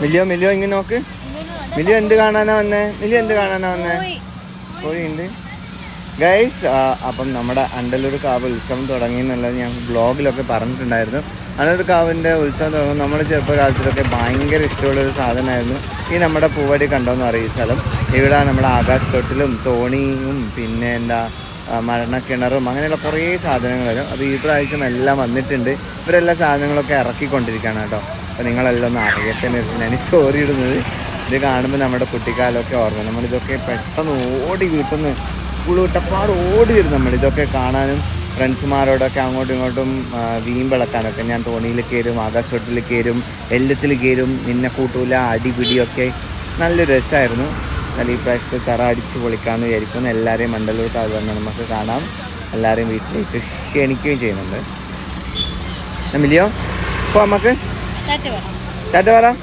മിലിയോ മില്ലിയോ ഇങ്ങനെ നോക്ക്. മില്ലിയോ എന്ത് കാണാനാ വന്നേ? മില്ലിയോ എന്ത് കാണാനാ വന്നേ? കോഴിയുണ്ട്. ഗൈസ് അപ്പം നമ്മുടെ അണ്ടലൂർ കാവ് ഉത്സവം തുടങ്ങി എന്നുള്ളത് ഞാൻ ബ്ലോഗിലൊക്കെ പറഞ്ഞിട്ടുണ്ടായിരുന്നു. അണ്ടലൂർ കാവിന്റെ ഉത്സവം തുടങ്ങും നമ്മൾ ചെറുപ്പകാലത്തിലൊക്കെ ഭയങ്കര ഇഷ്ടമുള്ളൊരു സാധനമായിരുന്നു. ഈ നമ്മുടെ പൂവടി കണ്ടോന്ന് പറയും സ്ഥലം. ഇവിടെ നമ്മുടെ ആകാശത്തൊട്ടിലും തോണിയും പിന്നെ എന്താ മരണക്കിണറും അങ്ങനെയുള്ള കുറേ സാധനങ്ങൾ വരും. അത് ഈ പ്രാവശ്യം എല്ലാം വന്നിട്ടുണ്ട്. ഇവരെല്ലാ സാധനങ്ങളൊക്കെ ഇറക്കിക്കൊണ്ടിരിക്കുകയാണ് കേട്ടോ. അപ്പോൾ നിങ്ങളെല്ലാം ഒന്ന് അറിയട്ടെ എന്ന് വെച്ചാൽ ഞാൻ സ്റ്റോറി ഇടുന്നത്. ഇത് കാണുമ്പോൾ നമ്മുടെ കുട്ടിക്കാലമൊക്കെ ഓർമ്മ. നമ്മളിതൊക്കെ പെട്ടെന്ന് ഓടി വീട്ടിൽ നിന്ന് സ്കൂൾ വിട്ടപ്പാട് ഓടി വരും നമ്മൾ. ഇതൊക്കെ കാണാനും ഫ്രണ്ട്സുമാരോടൊക്കെ അങ്ങോട്ടും ഇങ്ങോട്ടും വീമ്പിളക്കാനൊക്കെ ഞാൻ തോണിയിൽ കയറും ആകാശോട്ടിൽ കയറും എല്ലത്തിൽ കയറും നിന്നെ കൂട്ടൂല അടിപിടിയൊക്കെ നല്ല രസമായിരുന്നു. നല്ല ഈ പ്രാവശ്യത്തെ തറ അടിച്ച് പൊളിക്കാമെന്ന് വിചാരിക്കുന്നു. എല്ലാവരെയും മണ്ടലോട്ട് അത് തന്നെ നമുക്ക് കാണാം. എല്ലാവരെയും വീട്ടിലേക്ക് ക്ഷണിക്കുകയും ചെയ്യുന്നുണ്ട്. നമ്മളിയോ അപ്പോൾ നമുക്ക് ટાટેવાડા